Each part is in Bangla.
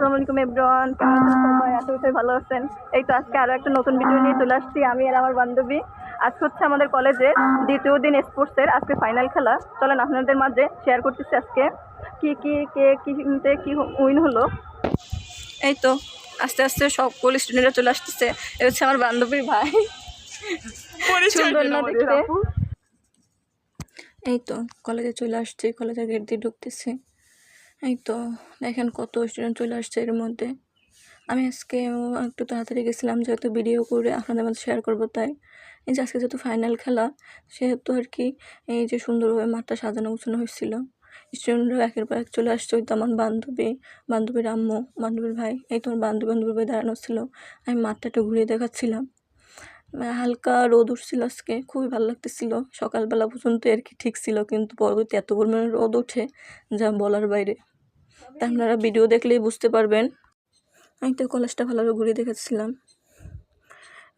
আসসালামু আলাইকুম এভরিওয়ান কেমন আছেন সবাই আশা করি ভালো আছেন। এই তো আজকে আরও একটা নতুন ভিডিও নিয়ে চলে আসছি আমি আর আমার বান্ধবী। আজকে হচ্ছে আমাদের কলেজের দ্বিতীয় দিন স্পোর্টসের আজকে ফাইনাল খেলা। চলেন আপনাদের মাঝে শেয়ার করতেছি আজকে। কি কি কে কিতে কি উইন হলো? এই তো আস্তে আস্তে সকল স্টুডেন্টরা চলে আসতেছে। এ হচ্ছে আমার বান্ধবীর ভাই। সুন্দর না দেখতে। এই তো কলেজে চলে আসছে কলেজের গেট দিয়ে ঢুকতেছে। এই তো দেখেন কত স্টুডেন্ট চলে আসছে এর মধ্যে। আমি আজকে একটু তাড়াতাড়ি গেছিলাম যেহেতু ভিডিও করে আপনাদের মধ্যে শেয়ার করব, তাই। এই যে আজকে যেহেতু ফাইনাল খেলা, সেহেতু আর কি এই যে সুন্দরভাবে মাঠটা সাজানো গুছানো হয়েছিল। স্টুডেন্টরা একের পর এক চলে আসছে, ওই তো আমার বান্ধবী, বান্ধবীর আম্মু, বান্ধবীর ভাই, এই তোমার বান্ধবী, বান্ধবীর ভাই দাঁড়ানো ছিল। আমি মাঠটা একটু ঘুরিয়ে দেখাচ্ছিলাম। মানে হালকা রোদ উঠছিল আজকে, খুবই ভালো লাগতেছিল। সকালবেলা পর্যন্ত আর কি ঠিক ছিল, কিন্তু পরবর্তী এত পরিমাণে রোদ ওঠে, যা বলার বাইরে। আপনারা ভিডিও দেখলেই বুঝতে পারবেন। আমি তো কলেজটা ভালোভাবে ঘুরে দেখেছিলাম।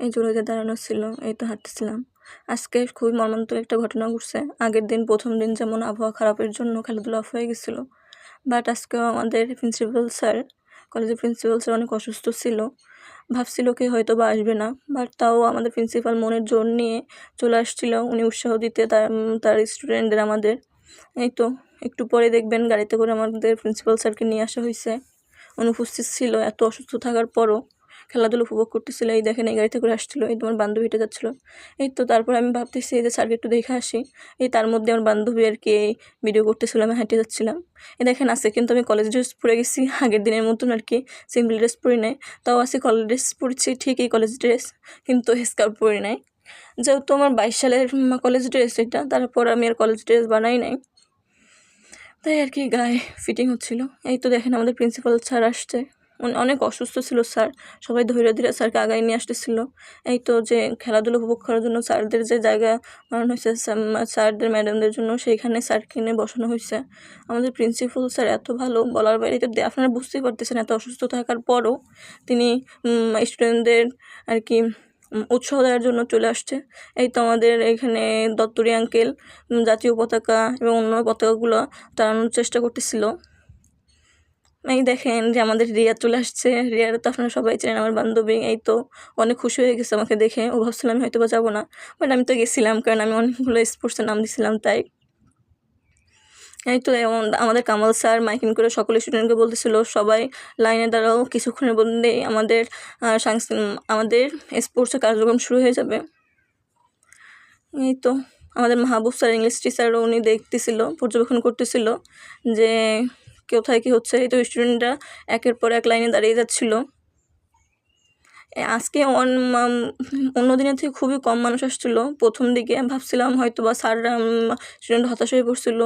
এই জোরে দাঁড়ানো ছিল, এই তো হাঁটতেছিলাম। আজকে খুবই মর্মান্তিক একটা ঘটনা ঘটছে। আগের দিন প্রথম দিন যেমন আবহাওয়া খারাপের জন্য খেলাধুলা অফ হয়ে গেছিল বাট আজকেও আমাদের প্রিন্সিপাল স্যার কলেজের প্রিন্সিপাল স্যার অনেক অসুস্থ ছিল। ভাবছিল কি হয়তো বা আসবে না বাট তাও আমাদের প্রিন্সিপাল মনের জোর নিয়ে চলে আসছিল। উনি উৎসাহ দিতে তার তার স্টুডেন্টদের আমাদের। এই তো একটু পরে দেখবেন গাড়িতে করে আমাদের প্রিন্সিপাল স্যারকে নিয়ে আসা হয়েছে। অনুপস্থিত ছিল, এত অসুস্থ থাকার পরও খেলাধুলো উপভোগ করতেছিল। এই দেখেন এই গাড়িতে করে আসছিল, এই তোমার বান্ধবী হেঁটে যাচ্ছিল। এই তো তারপর আমি ভাবতেছি এই যে স্যারকে একটু দেখে আসি। এই তার মধ্যে আমার বান্ধবী আর কি এই ভিডিও করতেছিল, আমি হেঁটে যাচ্ছিলাম। এই দেখেন আজকে কিন্তু আমি কলেজ ড্রেস পরে গেছি, আগের দিনের মতন আর কি সিম্পল ড্রেস পরি নাই। তাও আজকে কলেজ ড্রেস পরেছি ঠিকই কলেজ ড্রেস কিন্তু স্কার্ট পরি নাই। যেহেতু আমার বাইশ সালের কলেজ ড্রেস এটা, তারপর আমি আর কলেজ ড্রেস বানাই নাই। তাই আর কি গায়ে ফিটিং হচ্ছিল। এই তো দেখেন আমাদের প্রিন্সিপাল স্যার আসছে। অনেক অসুস্থ ছিল স্যার সবাই ধীরে ধীরে স্যারকে আগায় নিয়ে আসতেছিল। এই তো যে খেলাধুলো উপভোগ করার জন্য স্যারদের যে জায়গা বানানো হয়েছে স্যারদের ম্যাডামদের জন্য সেইখানে স্যার কিনে বসানো হয়েছে। আমাদের প্রিন্সিপাল স্যার এত ভালো বলার বাইরে তো আপনারা বুঝতেই পারতেছেন এত অসুস্থ থাকার পরও তিনি স্টুডেন্টদের আর কি উৎসাহ দেওয়ার জন্য চলে আসছে। এই তো আমাদের এখানে দত্তরি আঙ্কেল জাতীয় পতাকা এবং অন্য পতাকাগুলো টানানোর চেষ্টা করতেছিল। এই দেখেন যে আমাদের রিয়া চলে আসছে। রিয়ার তো আপনারা সবাই চেনেন, আমার বান্ধবী। এই তো অনেক খুশি হয়ে গেছে আমাকে দেখে। ও ভাবছিলাম আমি হয়তো বা যাব না বাট আমি তো গেছিলাম কারণ আমি অনেকগুলো স্পোর্টসে নাম দিছিলাম, তাই এই তো এমন আমাদের কামাল স্যার, মাইকিং করে সকল স্টুডেন্টকে বলতেছিল, সবাই লাইনে দাঁড়াও, কিছুক্ষণের মধ্যেই আমাদের আমাদের স্পোর্টসের কার্যক্রম শুরু হয়ে যাবে। এই তো আমাদের মাহবুব স্যার, ইংলিশ টিচারও উনি দেখতেছিল, পর্যবেক্ষণ করতেছিল যে কোথায় কী হচ্ছে। এই তো স্টুডেন্টরা একের পর এক লাইনে দাঁড়িয়ে যাচ্ছিল। আজকে অন অন্য দিনের থেকে খুবই কম মানুষ আসছিল। প্রথম দিকে ভাবছিলাম হয়তো বা স্যাররা স্টুডেন্ট হতাশ হয়ে পড়ছিল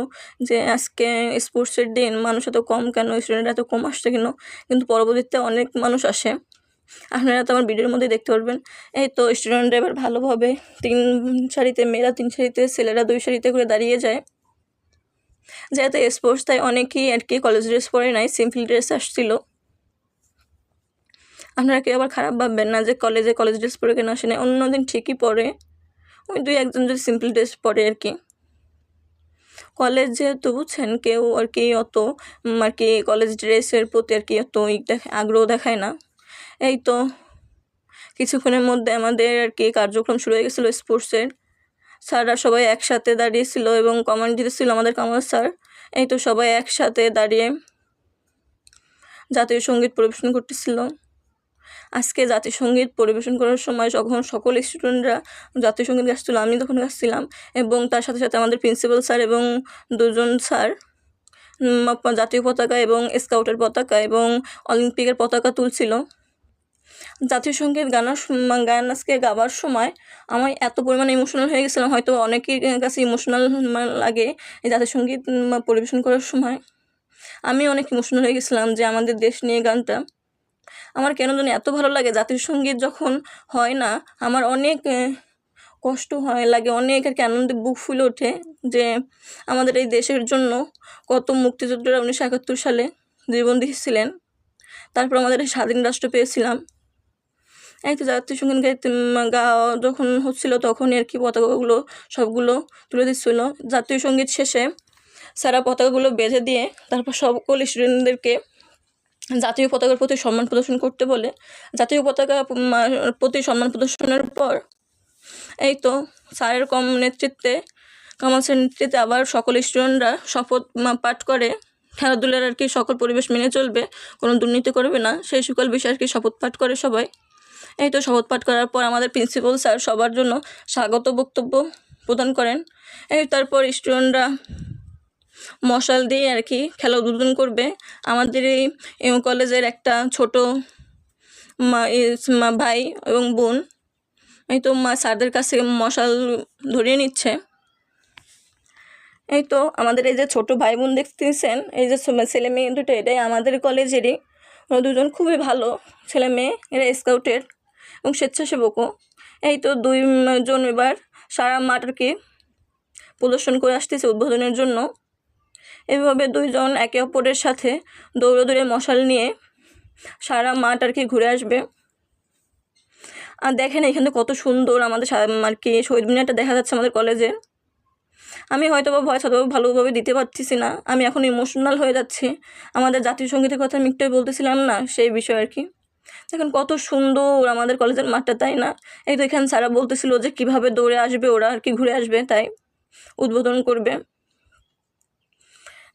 যে আজকে স্পোর্টসের দিন মানুষ এত কম কেন? স্টুডেন্ট এত কম আসছে কেন? কিন্তু পরবর্তীতে অনেক মানুষ আসে। আপনারা তো আমার ভিডিওর মধ্যে দেখতে পারবেন। এই তো স্টুডেন্টরা এবার ভালোভাবে তিন সারিতে, মেয়েরা তিন সারিতে, ছেলেরা দুই সারিতে করে দাঁড়িয়ে যায়। যেহেতু স্পোর্টস তাই অনেকেই আর কি কলেজ ড্রেস পরে নাই সিম্পল ড্রেস আসছিল। আপনারা কেউ আবার খারাপ ভাববেন না যে কলেজে কলেজ ড্রেস পরে কেন আসে না অন্যদিন ঠিকই পরে। ওই দুই একজন যদি সিম্পল ড্রেস পরে আর কি। কলেজ যেহেতু, বুঝছেন, কেউ আর কি অত আর কি কলেজ ড্রেসের প্রতি আর কি অত আগ্রহ দেখায় না। এই তো, কিছুক্ষণের মধ্যে আমাদের আর কি কার্যক্রম শুরু হয়ে গেছিল স্পোর্টসের স্যাররা সবাই একসাথে দাঁড়িয়েছিল এবং কমান্ড দিতেছিল আমাদের কামাল স্যার। এই তো সবাই একসাথে দাঁড়িয়ে জাতীয় সংগীত পরিবেশন করতেছিল। আজকে জাতীয় সংগীত পরিবেশন করার সময় যখন সকল স্টুডেন্টরা জাতীয় সংগীত গাচ্ছিল আমি তখন গাচ্ছিলাম এবং তার সাথে সাথে আমাদের প্রিন্সিপাল স্যার এবং দুজন স্যার জাতীয় পতাকা এবং স্কাউটের পতাকা এবং অলিম্পিকের পতাকা তুলছিল। জাতীয় সংগীত গানার গান আজকে গাবার সময় আমি এত পরিমাণে ইমোশনাল হয়ে গেছিলাম, হয়তো অনেকের কাছে ইমোশনাল লাগে এই জাতীয় সংগীত পরিবেশন করার সময়। আমি অনেক ইমোশনাল হয়ে গেছিলাম যে আমাদের দেশ নিয়ে গানটা আমার কেন জানি এত ভালো লাগে। জাতীয় সংগীত যখন হয় না, আমার অনেক কষ্ট হয়, লাগে, অনেক আর কি আনন্দে বুক ফুলে ওঠে যে আমাদের এই দেশের জন্য কত মুক্তিযোদ্ধারা উনিশশো একাত্তর সালে জীবন দিয়েছিলেন তারপর আমাদের এই স্বাধীন রাষ্ট্র পেয়েছিলাম। এই তো জাতীয় সংগীত গাইতে গাওয়া যখন হচ্ছিল তখন আর কি পতাকাগুলো সবগুলো তুলে দিচ্ছিল। জাতীয় সংগীত শেষে সারা পতাকাগুলো বেঁধে দিয়ে তারপর সকল স্টুডেন্টদেরকে জাতীয় পতাকার প্রতি সম্মান প্রদর্শন করতে বলে। জাতীয় পতাকা প্রতি সম্মান প্রদর্শনের পর এই তো স্যারের কম নেতৃত্বে, কামাল স্যারের নেতৃত্বে আবার সকল স্টুডেন্টরা শপথ পাঠ করে। খেলাধুলার আর কি সকল পরিবেশ মেনে চলবে, কোনো দুর্নীতি করবে না, সেই সকল বিষয়ে আর কি শপথ পাঠ করে সবাই। এই তো শপথ পাঠ করার পর আমাদের প্রিন্সিপাল স্যার সবার জন্য স্বাগত বক্তব্য প্রদান করেন। এই তারপর স্টুডেন্টরা মশাল দিয়ে আর কি খেলা উদ্বোধন করবে। আমাদের এই কলেজের একটা ছোট মা- ভাই এবং বোন, এই তো মা স্যারদের কাছে মশাল ধরিয়ে নিচ্ছে। এই তো আমাদের এই যে ছোট ভাই বোন দেখতেছেন, এই যে ছেলে- মেয়ে দুটো, এটাই আমাদের কলেজেরই। ওরা দুজন খুবই ভালো ছেলে মেয়ে, এরা স্কাউটের এবং স্বেচ্ছাসেবকও। এই তো দুই জন এবার সারা মাঠ আর কি প্রদর্শন করে আসতেছে উদ্বোধনের জন্য। এভাবে দুইজন একে অপরের সাথে দৌড়ে দৌড়ে মশাল নিয়ে সারা মাঠ আর কি ঘুরে আসবে। আর দেখেন এখানে কত সুন্দর আমাদের আর কি শহীদ মিনারটা দেখা যাচ্ছে আমাদের কলেজে। আমি হয়তো বা ভয়েস হয়তো ভালোভাবে দিতে পারতেছি না। আমি এখন ইমোশনাল হয়ে যাচ্ছি। আমাদের জাতীয় সঙ্গীতের কথা আমি একটু বলতেছিলাম না সেই বিষয় আর কি। দেখেন কত সুন্দর আমাদের কলেজের মাঠটা, তাই না? এই তো এখানে স্যারা বলতেছিল যে কীভাবে দৌড়ে আসবে, ওরা আর কি ঘুরে আসবে, তাই উদ্বোধন করবে।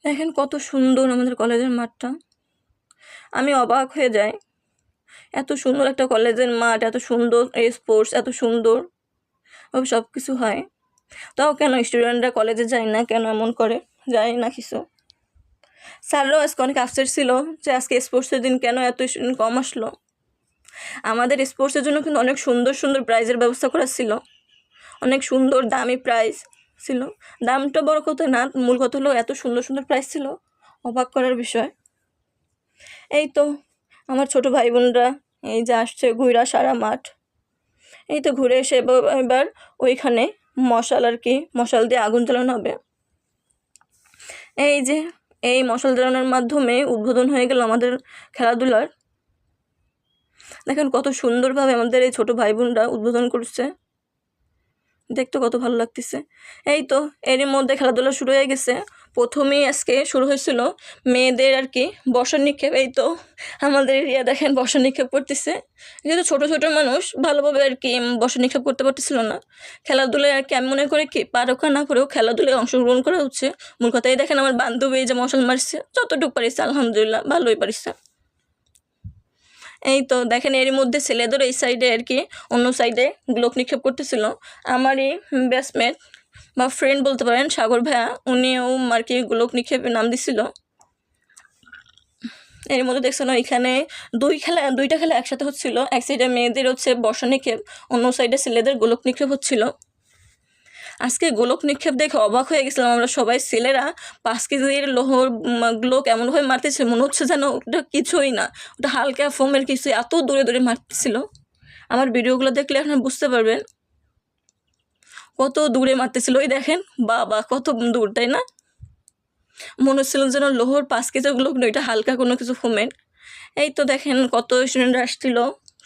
দেখেন কত সুন্দর আমাদের কলেজের মাঠটা। আমি অবাক হয়ে যাই। এত সুন্দর একটা কলেজের মাঠ, এত সুন্দর এই স্পোর্টস এত সুন্দর। সব কিছু হয়। তাও কেন স্টুডেন্টরা কলেজে যায় না? কেন এমন করে? যায় না কিছু। স্যাররাও আজকে অনেক আফসেট ছিল যে আজকে স্পোর্টসের দিন কেন এত স্টুডেন্ট কম আসলো। আমাদের স্পোর্টসের জন্য কিন্তু অনেক সুন্দর সুন্দর প্রাইজের ব্যবস্থা করা ছিল। অনেক সুন্দর, দামি প্রাইজ ছিল। দামটা বড় কথা না, মূল কথা হলো এত সুন্দর সুন্দর প্রাইস ছিল। অবাক করার বিষয়। এই তো, আমার ছোট ভাই বোনরা, এই যে আসছে ঘুরা সারা মাঠ। এই তো ঘুরে এসে এবার- ওইখানে মশাল আর কি, মশাল দিয়ে আগুন জ্বালানো হবে। এই যে, এই মশাল জ্বালানোর মাধ্যমে উদ্বোধন হয়ে গেল আমাদের খেলাধুলার। দেখেন কত সুন্দরভাবে আমাদের এই ছোট ভাই বোনরা উদ্বোধন করছে। দেখতে কত ভালো লাগতেছে। এই তো, এরই মধ্যে খেলাধুলা শুরু হয়ে গেছে। প্রথমেই আজকে শুরু হয়েছিল মেয়েদের আর কি বর্ষার নিক্ষেপ। এই তো, আমাদের এরিয়া দেখেন বর্ষার নিক্ষেপ করতেছে। যেহেতু ছোটো ছোটো মানুষ ভালোভাবে আর কি বর্ষা নিক্ষেপ করতে পারতেছিল না। খেলাধুলায় আর কি আমি মনে করি কি পারোকা না করেও খেলাধুলায় অংশগ্রহণ করা হচ্ছে। মূল কথাই দেখেন আমার বান্ধবী এই যে মশাল মারছে, যতটুকু পারিস আলহামদুলিল্লাহ, ভালোই পারিছে। এই তো দেখেন এর মধ্যে ছেলেদের এই সাইডে আর কি অন্য সাইডে গ্লোক নিক্ষেপ করতেছিল। আমারই ব্যাটসম্যান বা ফ্রেন্ড বলতে পারেন, সাগর ভাইয়া, উনিও আর কি গোলক নিক্ষেপে নাম দিছিল। এর মধ্যে দেখছেন এখানে দুই খেলা, দুইটা খেলা একসাথে হচ্ছিল। এক সাইডে মেয়েদের হচ্ছে বর্ষা নিক্ষেপ, অন্য সাইডে ছেলেদের গোলক নিক্ষেপ হচ্ছিল। আজকে গোলক নিক্ষেপ দেখে অবাক হয়ে গেছিলাম। আমরা সবাই ছেলেরা পাঁচ কেজির লোহর গ্লোক এমনভাবে মারতেছে মনে হচ্ছে যেন ওটা কিছুই না। ওটা হালকা ফোমের কিছু, এত দূরে দূরে মারতেছিল। আমার ভিডিওগুলো দেখলে এখন বুঝতে পারবেন। কত দূরে মারতেছিল। ওই দেখেন, বাবা, কত দূর, তাই না? মনে হচ্ছিল যেন লোহর পাঁচ কেজির গ্লোক নয় এটা হালকা কোনো কিছু ফোমের। এই তো দেখেন কত স্টুডেন্ট আসছিল।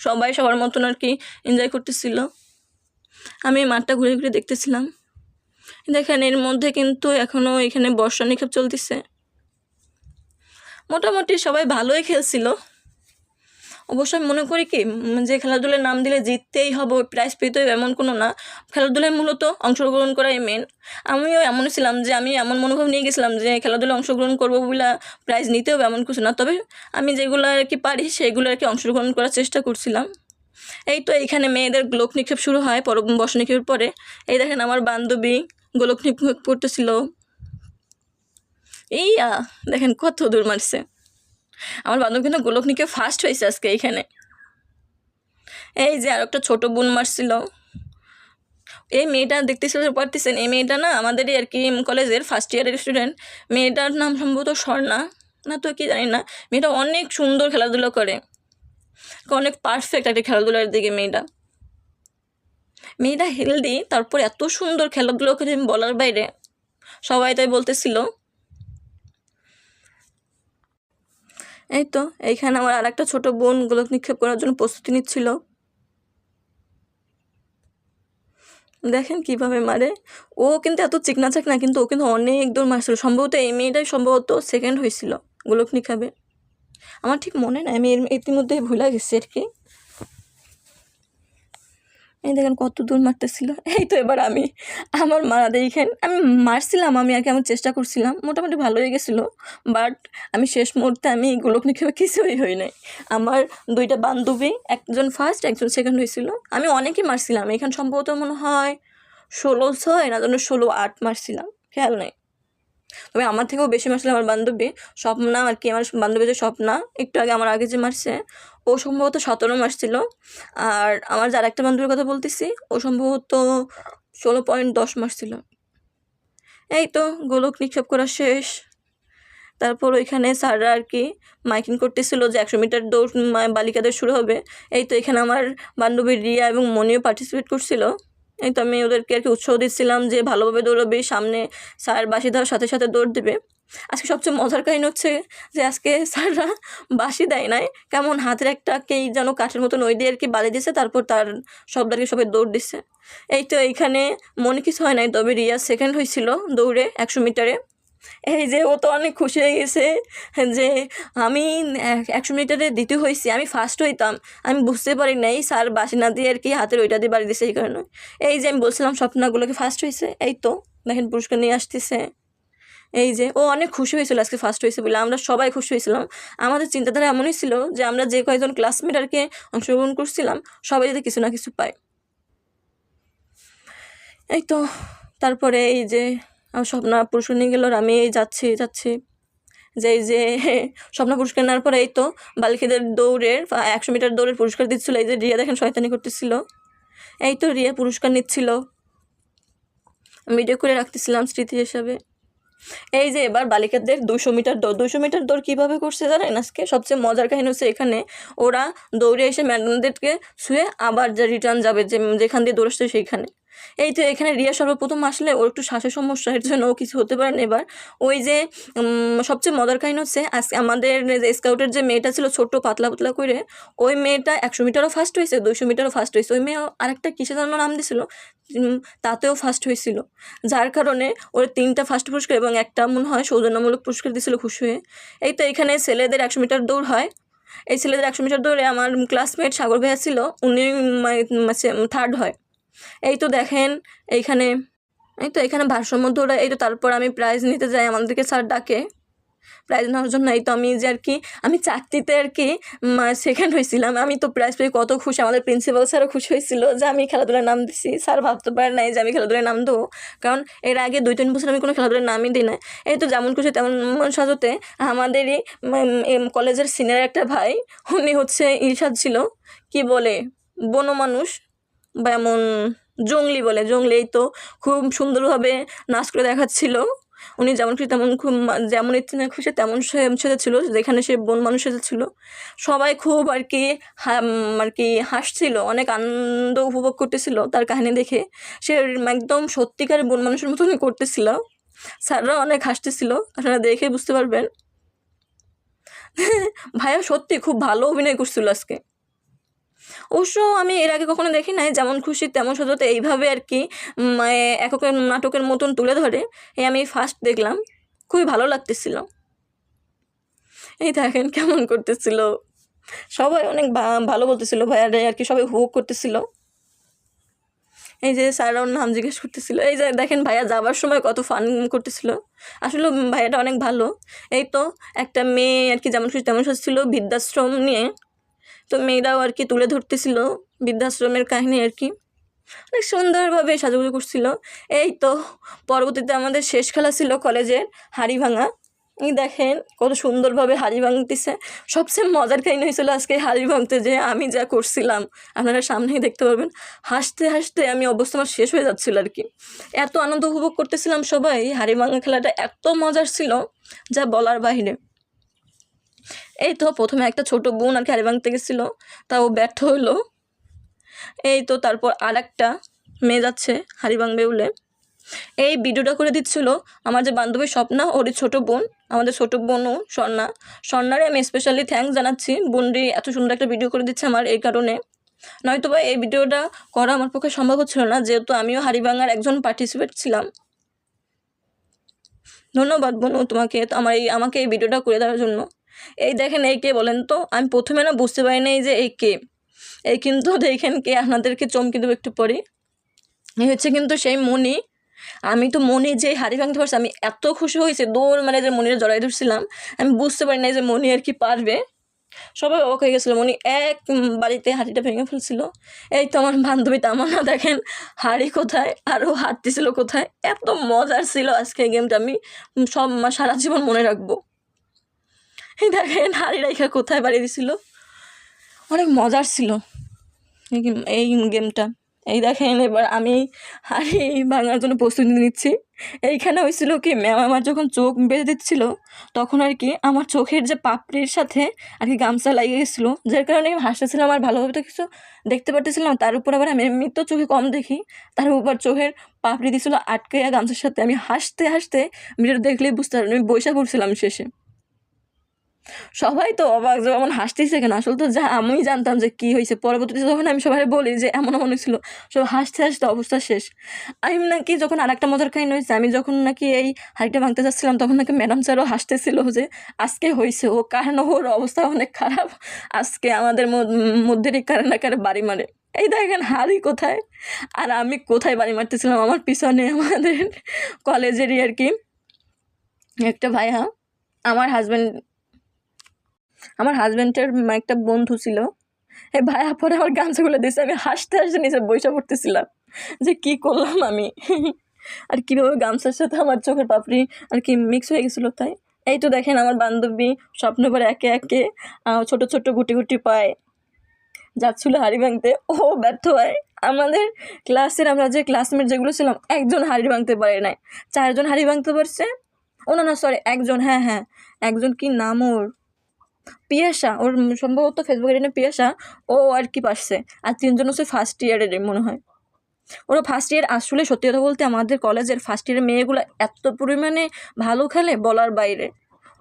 সবাই সবার মতন আর কি এনজয় করতেছিল। আমি মাঠটা ঘুরে ঘুরে দেখতেছিলাম। দেখেন, এর মধ্যে কিন্তু এখনও এখানে বর্ষা নিক্ষেপ চলতেছে। মোটামুটি সবাই ভালোই খেলছিল। অবশ্য আমি মনে করি কি যে খেলাধুলায় নাম দিলে জিততেই হবে প্রাইজ পেতে হবে এমন কোনো না। খেলাধুলায় মূলত অংশগ্রহণ করাই মেন আমিও এমনই ছিলাম যে আমি এমন মনোভাব নিয়ে গেছিলাম যে খেলাধুলায় অংশগ্রহণ করব বলে প্রাইজ নিতে হবে এমন কিছু না। তবে আমি যেগুলো আর কি পারি, সেগুলো আর কি অংশগ্রহণ করার চেষ্টা করছিলাম। এই তো এইখানে মেয়েদের গোলক নিক্ষেপ শুরু হয় পর বর্ষা নিক্ষেপের পরে। এই দেখেন আমার বান্ধবী গোলক নিক্ষেপ করতেছিল। এই দেখেন কত দূর মারছে। আমার বান্ধবী কিন্তু গোলক নিক্ষেপ ফার্স্ট হয়েছে আজকে এইখানে। এই যে আর একটা ছোটো বোন মারছিল। এই মেয়েটা দেখতেছিল, পারতেছেন? এই মেয়েটা না আমাদেরই আর কি কলেজের ফার্স্ট ইয়ারের স্টুডেন্ট মেয়েটার নাম সম্ভবত স্বর্ণা। না তো কি জানি না। মেয়েটা অনেক সুন্দর খেলাধুলো করে। অনেক পারফেক্ট একটা খেলাধুলার দিকে মেয়েটা। মেয়েটা হেলদি তারপর এত সুন্দর খেলাধুলো করে বলার বাইরে। সবাই তাই বলতেছিল। এই তো এইখানে আমার আর একটা ছোটো বোন গোলক নিক্ষেপ করার জন্য প্রস্তুতি নিচ্ছিল। দেখেন কীভাবে মারে। ও কিন্তু এত চিকনা চাকনা কিন্তু ও কিন্তু অনেক দূর মারছিল। সম্ভবত এই মেয়েটাই সম্ভবত সেকেন্ড হয়েছিল গোলক নিক্ষেপে। আমার ঠিক মনে নাই, আমি ইতিমধ্যে ভুলে গেছি আর কি। এই দেখেন কত দূর মারতেছিল। এই তো এবার আমি আমার মারা দেখেন, আমি মারছিলাম, আমি কি আমার চেষ্টা করছিলাম, মোটামুটি ভালোই গেছিল বাট আমি শেষ মুহূর্তে আমি গোলক নিক্ষেপে কিছুই হই নাই। আমার দুইটা বান্ধবী, একজন ফার্স্ট একজন সেকেন্ড হয়েছিল। আমি অনেকই মারছিলাম, এখানে সম্ভবত মনে হয় ষোলো ছয় না যেন ষোলো আট মারছিলাম, খেয়াল নেই। তবে আমার থেকেও বেশি মারছিল আমার বান্ধবী। স্বপ্না আর কি, আমার বান্ধবী যে স্বপ্না, একটু আগে আমার আগে যে মারছে, ও সম্ভবত সতেরো মারছিল। আর আমার যার একটা বান্ধবীর কথা বলতেছি, ও সম্ভবত ষোলো পয়েন্ট দশ মারছিল। এই তো, গোলক নিক্ষেপ করা শেষ। তারপর ওইখানে স্যাররা আর কি মাইকিং করতেছিল যে একশো মিটার দৌড় বালিকাদের শুরু হবে। এই তো এখানে আমার বান্ধবী রিয়া এবং মনিও পার্টিসিপেট করছিল। এই তো আমি ওদেরকে আর কি উৎসাহ দিচ্ছিলাম যে ভালোভাবে দৌড়াবি, সামনে স্যার বাসি দেওয়ার সাথে সাথে দৌড় দেবে। আজকে সবচেয়ে মজার কাহিনী হচ্ছে যে আজকে স্যাররা বাসি দেয় নাই, কেমন হাতের একটা কেই যেন কাঠের মতো নই দিয়ে আর কি বালি দিয়েছে তারপর তার সবদারকে সবাই দৌড় দিচ্ছে এই তো এইখানে মনে কিছু হয় নাই, তবে রিয়া সেকেন্ড হয়েছিল দৌড়ে একশো মিটারে এই যে ও তো অনেক খুশি হয়ে গেছে যে আমি একশো মিটারে দ্বিতীয় হয়েছি, আমি ফার্স্ট হইতাম। আমি বুঝতে পারি নাই, স্যার বাসি না দিয়ে আর কি হাতের ওইটা দিয়ে বাড়ি দিছে এই কারণে। এই যে আমি বলছিলাম স্বপ্নাগুলোকে ফার্স্ট হয়েছে, এই তো দেখেন পুরস্কার নিয়ে আসতেছে। এই যে ও অনেক খুশি হয়েছিল আজকে ফার্স্ট হয়েছে বলে, আমরা সবাই খুশি হয়েছিলাম। আমাদের চিন্তাধারা এমনই ছিল যে আমরা যে কয়েকজন ক্লাসমেট আর কি অংশগ্রহণ করছিলাম, সবাই যাতে কিছু না কিছু পায়। এই তো, তারপরে এই যে স্বপ্না পুরস্কার নিয়ে গেল আমি এই যাচ্ছি যাচ্ছি। যে যে, স্বপ্না পুরস্কার নেওয়ার পরে এই তো বালিকাদের দৌড়ের একশো মিটার দৌড়ের পুরস্কার দিচ্ছিল। এই যে রিয়া দেখেন শয়তানি করতেছিল। এই তো রিয়া পুরস্কার নিচ্ছিল। ভিডিও করে রাখতেছিলাম স্মৃতি হিসাবে। এই যে, এবার বালিকাদের দুশো মিটার দৌড়। দুশো মিটার দৌড় কীভাবে করছে জানেন আজকে? সবচেয়ে মজার কাহিনী হচ্ছে এখানে ওরা দৌড়ে এসে ম্যাডামদেরকে শুয়ে আবার যা রিটার্ন যাবে, যে, যেখান দিয়ে দৌড়াচ্ছে সেইখানে। এই তো এখানে রিয়া সর্বপ্রথম আসলে ওর একটু শ্বাসের সমস্যা এর জন্য ও কিছু হতে পারে না এবার। ওই যে সবচেয়ে মজার কাহিনী হচ্ছে আজকে আমাদের স্কাউটের যে মেয়েটা ছিল ছোট্ট পাতলা পাতলা করে ওই মেয়েটা একশো মিটারও ফার্স্ট হয়েছে দুইশো মিটারও ফার্স্ট হয়েছে। ওই মেয়ে আরেকটা কিসে যেন নাম উম, তাতেও ফার্স্ট হয়েছিল। যার কারণে ওর তিনটা ফার্স্ট পুরস্কার এবং একটা মনে হয় সৌজন্যমূলক পুরস্কার দিয়েছিল খুশি হয়ে। এই তো এখানে ছেলেদের একশো মিটার দৌড় হয়। এই ছেলেদের একশো মিটার দৌড়ে আমার ক্লাসমেট সাগর ভাইয়া ছিল উনি থার্ড হয়। এই তো দেখেন, এইখানে, এই তো এখানে ভারসাম্য দৌড়া এই তো তারপর আমি প্রাইজ নিতে যাই আমাদেরকে স্যার ডাকে। প্রাইজ নেওয়ার জন্য এই তো আমি যে আর কি, আমি চাকরিতে আর কি সেকেন্ড হয়েছিলাম। আমি তো প্রাইজ পেয়ে কত খুশি, আমাদের প্রিন্সিপাল স্যারও খুশি হয়েছিল যে আমি খেলাধুলার নাম দিছি। স্যার ভাবতে পারে নাই যে আমি খেলাধুলার নাম দেবো। কারণ এর আগে দুই তিন বছর আমি কোনো খেলাধুলার নামই দিই না এই তো যেমন খুশি তেমন সাজতে আমাদেরই কলেজের সিনিয়র একটা ভাই, উনি হচ্ছে ইরশাদ ছিল। কি বলে? বনো এমন জঙ্গলি বলে, জঙ্গলি তো খুব সুন্দরভাবে নাচ করে দেখাচ্ছিল। উনি যেমন খুশি তেমন খুব যেমন ইচ্ছে না খুশি তেমন সে সেজেছিল যেখানে সে বন মানুষ সেজেছিল সবাই খুব আর কি আর কি হাসছিল, অনেক আনন্দ উপভোগ করতেছিল তার কাহিনী দেখে। সে একদম সত্যিকার বন মানুষের মতনই করতেছিল। স্যাররা অনেক হাসতেছিল, আপনারা দেখে বুঝতে পারবেন। ভাইয়া সত্যি খুব ভালো অভিনয় করছিল আজকে। অবশ্য আমি এর আগে কখনো দেখি নাই, যেমন খুশি তেমন সাজাতে, এইভাবে আর কি এককের নাটকের মতন তুলে ধরে এই আমি ফার্স্ট দেখলাম, খুবই ভালো লাগতেছিল। এই দেখেন কেমন করতেছিল। সবাই অনেক ভালো বলতেছিল, ভাইয়ারে আর কি সবাই উপভোগ করতেছিল। এই যে স্যাররা ওর নাম জিজ্ঞেস করতেছিল, এই যে দেখেন ভাইয়া যাবার সময় কত ফান করতেছিল। আসলে ভাইয়াটা অনেক ভালো। এই তো একটা মেয়ে আর কি যেমন খুশি তেমন ছিল বৃদ্ধাশ্রম নিয়ে তো মেয়েরাও আর কি তুলে ধরতেছিল বৃদ্ধাশ্রমের কাহিনী আর কি। অনেক সুন্দরভাবে সাজুগুজু করছিল। এই তো, পরবর্তীতে আমাদের শেষ খেলা ছিল কলেজের হাড়ি ভাঙা এই দেখেন, কত সুন্দরভাবে হাড়ি ভাঙতেছে। সবচেয়ে মজার কাহিনী হয়েছিল আজকে হাড়ি ভাঙতে যে আমি যা করছিলাম। আপনারা সামনেই দেখতে পারবেন। হাসতে হাসতে আমি অবস্থা আমার শেষ হয়ে যাচ্ছিল আর কি। এত আনন্দ উপভোগ করতেছিলাম সবাই। হাড়ি ভাঙা খেলাটা এত মজার ছিল, যা বলার বাইরে এই তো প্রথমে একটা ছোট বোন আর কি ভাঙতে গেছিল তা ও ব্যর্থ হলো। এই তো তারপর আর একটা মেয়ে যাচ্ছে হাড়ি ভাঙবে বলে এই ভিডিওটা করে দিচ্ছিল আমার যে বান্ধবী স্বপ্না, ওরই ছোট বোন, আমাদের ছোট বোনও স্বর্ণা। স্বর্ণারে আমি স্পেশালি থ্যাঙ্কস জানাচ্ছি। বোনটি এত সুন্দর একটা ভিডিও করে দিচ্ছে আমার এই কারণে। নয়তো বা এই ভিডিওটা করা আমার পক্ষে সম্ভব হচ্ছিল না, যেহেতু আমিও হাড়িভাঙার একজন পার্টিসিপেট ছিলাম। ধন্যবাদ বোনু তোমাকে আমার এই, আমাকে এই ভিডিওটা করে দেওয়ার জন্য। এই দেখেন, এই কে বলেন তো? আমি প্রথমে না বুঝতে পারি নাই যে এই কে। এই কিন্তু দেখেন কে, আপনাদেরকে চমকে দেবো একটু পরে। এই হচ্ছে কিন্তু সেই মণি। আমি তো মনে যে হাড়ি ভাঙতে পারছি, আমি এত খুশি হয়েছি, দৌড় মানে যে মনির জড়াই ধরছিলাম। আমি বুঝতে পারি নাই যে মনি আর কি পারবে। সবাই অবাক হয়ে গেছিল মনি এক বাড়িতে হাঁড়িটা ভেঙে ফেলছিল। এই তো আমার বান্ধবী তামান্না, দেখেন হাঁড়ি কোথায়, আর ও হাঁটতেছিল কোথায়। এত মজার ছিল আজকে গেমটা, আমি সব, সারা জীবন মনে রাখব। এই দেখেন হাঁড়ি কোথায় বাড়ি দিছিল? অনেক মজার ছিল এই গেম- এই গেমটা। এই দেখেন, এবার আমি হাঁড়ি ভাঙার জন্য প্রস্তুতি নিচ্ছি। এইখানে হয়েছিল কি, ম্যাম আমার যখন চোখ বেঁধে দিচ্ছিল, তখন আর কি আমার চোখের যে পাপড়ির সাথে আর কি গামছা লাগিয়ে গেছিল যার কারণে আমি হাসতেছিলাম আর ভালোভাবে তো কিছু দেখতে পারতেছিলাম। তার উপর আবার আমি এমনি তো চোখে কম দেখি, তার উপর চোখের পাপড়ি দিছিল আটকে গামছার সাথে। আমি হাসতে হাসতে ভিডিও দেখলেই বুঝতে পারবেন আমি বৈশা পড়ছিলাম শেষে। সবাই তো অবাক যে এমন হাসতেছে কেন? আসলে তো যা আমি জানতাম যে কী হয়েছে। পরবর্তীতে যখন আমি সবাই বলি যে এমন এমন ছিল সব হাসতে হাসতে অবস্থা শেষ। আমি নাকি যখন আর একটা মজার কাহিনী হয়েছে, আমি যখন নাকি এই হাড়িটা ভাঙতে যাচ্ছিলাম, তখন নাকি ম্যাডাম স্যারও হাসতেছিল যে আজকে হয়েছে। ও কারণ ওর অবস্থা অনেক খারাপ। আজকে আমাদের মদ- মধ্যেরই কারে না কারে বাড়ি মারে। এই দেখেন হাড়ি কোথায়? আর আমি কোথায় বাড়ি মারতেছিলাম? আমার পিছনে আমাদের কলেজেরই আর কি একটা ভাইয়া, আমার হাজব্যান্ড আমার হাজব্যান্ডের একটা বন্ধু ছিল। এই ভাইয়া পরে আমার গামছাগুলো দিয়েছে আমি হাসতে হাসতে নিচে বৈশা পড়তেছিলাম। যে কি করলাম আমি? আর কীভাবে গামছার সাথে আমার চোখের পাপড়ি, আর কি মিক্স হয়ে গেছিল তাই? এই তো দেখেন আমার বান্ধবী, স্বপ্ন করে একে একে ছোট ছোট গুটি গুটি পায়। যাচ্ছিল হাড়ি ভাঙতে। ও ব্যর্থ হয় আমাদের ক্লাসের আমরা যে ক্লাসমেট যেগুলো ছিলাম, একজন হাড়ি ভাঙতে পারে নাই। চারজন হাড়ি ভাঙতে পারছে? ও না না সরি একজন হ্যাঁ হ্যাঁ একজন কি নাম ওর পিয়াসা, ওর সম্ভবত ফেসবুকের জন্য পিয়াসা, ও আর কি পারছে আর তিনজন হচ্ছে ফার্স্ট ইয়ারের মনে হয়। ওরা ফার্স্ট ইয়ার আসলে সত্যি কথা বলতে আমাদের কলেজের ফার্স্ট ইয়ারের মেয়েগুলো এত পরিমাণে ভালো খেলে বলার বাইরে।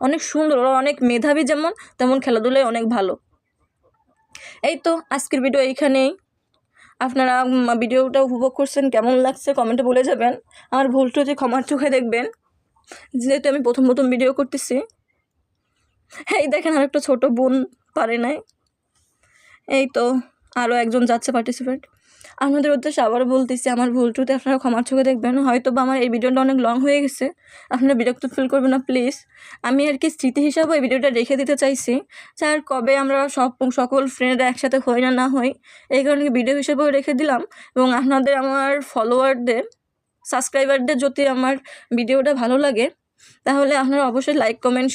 অনেক সুন্দর, ওরা অনেক মেধাবী যেমন, তেমন খেলাধুলায় অনেক ভালো। এই তো আজকের ভিডিও এইখানেই। আপনারা ভিডিওটা উপভোগ করছেন, কেমন লাগছে কমেন্টে বলে যাবেন। আমার ভুল ত্রুটি ক্ষমার চোখে দেখবেন। যেহেতু আমি প্রথম প্রথম ভিডিও করতেছি। এই দেখেন আর একটা ছোটো বোন পারে নাই। এই তো আরও একজন যাচ্ছে পার্টিসিপেন্ট আপনাদের উদ্দেশ্যে আবার বলতেছি, আমার ভুল ত্রুটি আপনারা ক্ষমার চোখে দেখবেন। হয়তো বা আমার এই ভিডিওটা অনেক লং হয়ে গেছে। আপনারা বিরক্ত ফিল করবেন না প্লিজ আমি আর কি স্মৃতি হিসাবে এই ভিডিওটা রেখে দিতে চাইছি আর কবে আমরা সব সকল ফ্রেন্ডরা একসাথে হই না না হই, এই কারণে ভিডিও হিসেবেও রেখে দিলাম। এবং আপনাদের আমার ফলোয়ারদের সাবস্ক্রাইবারদের যদি আমার ভিডিওটা ভালো লাগে, তাহলে আপনারা অবশ্যই লাইক কমেন্ট